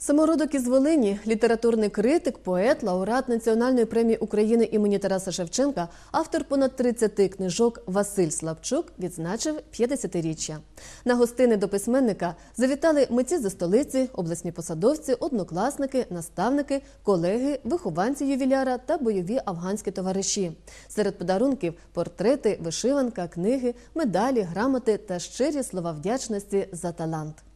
Самородок із Волині, літературний критик, поет, лауреат Національної премії України імені Тараса Шевченка, автор понад 30 книжок Василь Славчук відзначив 50-річчя. На гостини до письменника завітали митці зі столиці, обласні посадовці, однокласники, наставники, колеги, вихованці ювіляра та бойові афганські товариші. Серед подарунків портрети, вишиванка, книги, медалі, грамоти та щирі слова вдячності за талант.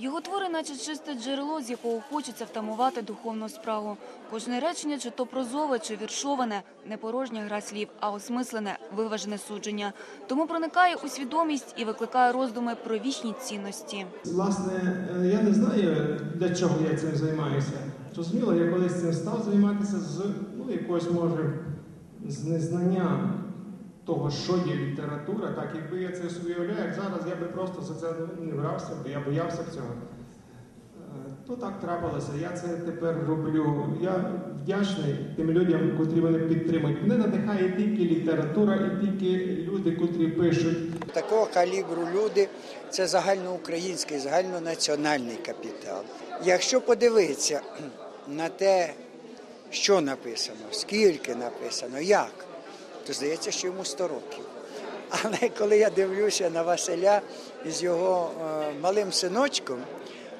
Його твори, наче чисте джерело, з якого хочеться втамувати духовну справу. Кожне речення, чи то прозове, чи віршоване, не порожня гра слів, а осмислене, виважене судження. Тому проникає у свідомість і викликає роздуми про вічні цінності. Власне, е, я не знаю, для чого я цим займаюся. Зрозуміло, я колись цим став займатися з ну, якогось, може, з незнання того, що є література. Так, якби я це собі уявляю, як зараз я би просто за це не брався, бо я боявся цього. Е, То так трапилося. Я це тепер роблю. Я вдячний тим людям, котрі мене підтримують. Мене надихає тільки література і тільки люди, котрі пишуть. Такого калібру люди це загальноукраїнський, загальнонаціональний капітал. Якщо подивитися на те, що написано, скільки написано, як, то здається, що йому 100 років. Але коли я дивлюся на Василя з його е, малим синочком,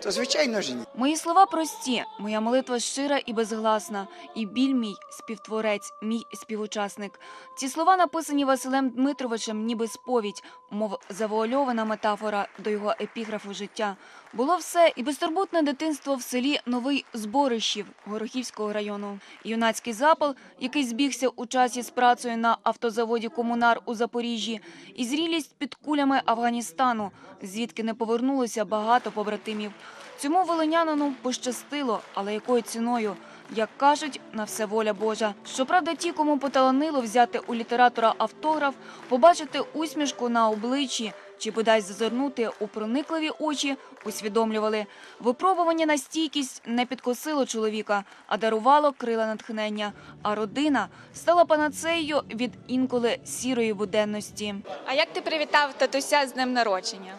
то звичайно ж ні. Мої слова прості, моя молитва щира і безгласна, і біль мій співтворець, мій співучасник. Ці слова написані Василем Дмитровичем, ніби сповідь, мов завуальована метафора до його епіграфу життя. Було все і безтурботне дитинство в селі Новий Зборищів Горохівського району. Юнацький запал, який збігся у часі з працею на автозаводі Комунар у Запоріжжі, і зрілість під кулями Афганістану, звідки не повернулося багато побратимів. Цьому волинянину пощастило, але якою ціною? Як кажуть, на все воля Божа. Щоправда, ті, кому поталанило взяти у літератора автограф, побачити усмішку на обличчі чи бодай зазирнути у проникливі очі, усвідомлювали. Випробування на стійкість не підкосило чоловіка, а дарувало крила натхнення. А родина стала панацеєю від інколи сірої буденності. А як ти привітав татуся з днем народження?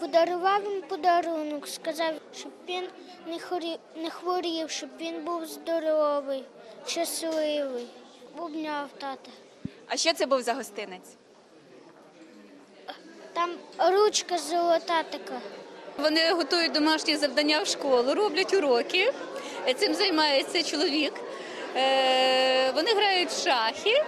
Подарував їм подарунок, сказав, щоб він не хворів, не хворів, щоб він був здоровий, щасливий. Обняв тата. А що це був за гостинець? Там ручка золота така. Вони готують домашні завдання в школу, роблять уроки. Цим займається чоловік. Е, Вони грають в шахи,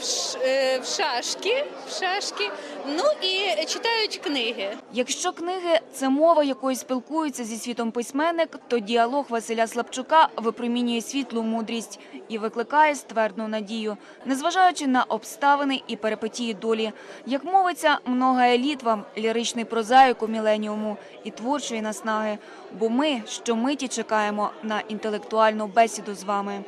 в ш- е, в шашки, в шашки, ну і читають книги. Якщо книги це мова, якою спілкується зі світом письменник, то діалог Василя Слабчука випромінює світлу мудрість і викликає ствердну надію, незважаючи на обставини і перипетії долі. Як мовиться, много еліт вам ліричний прозаїку міленіуму і творчої наснаги, бо ми щомиті чекаємо на інтелектуальну бесіду з вами.